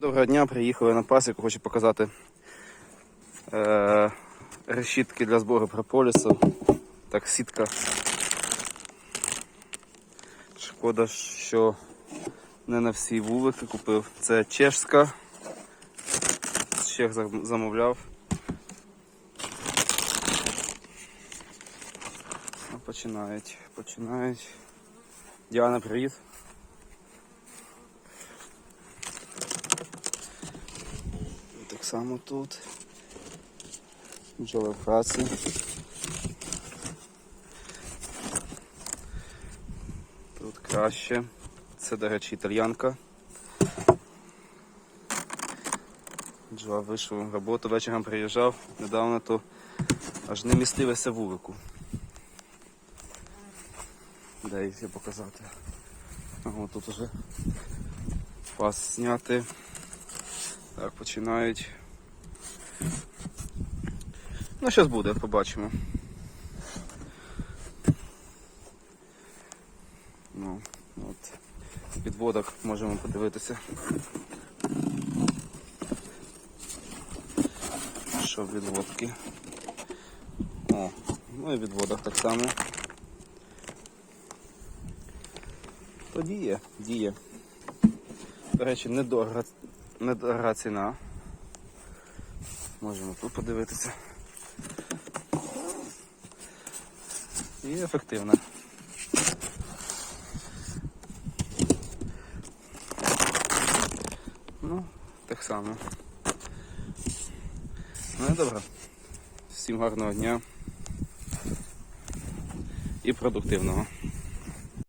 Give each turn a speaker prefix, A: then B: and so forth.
A: Доброго дня, приїхали на пасіку, хочу показати е, решітки для збору прополісу. Так, сітка. Шкода, що не на всі вулики купив. Це чешська. Чех замовляв. Ну, Починають, починають. Діана, привіт. Так само тут. Бджоли в праці. Тут краще. Це, до речі, італьянка. Джо вийшов на роботу, вечором приїжджав, недавно то аж не містилися вулику. Де їх показати. Ага, тут уже пас зняти. Так, починають. Ну, зараз буде, побачимо. Ну, от. Підводок можемо подивитися. Що відводки? О, ну і відводок так само. То діє, діє. До речі, недорога, недорога ціна. Можемо тут подивитися. І ефективна. Ну, так само. Ну і добре. Всім гарного дня і продуктивного.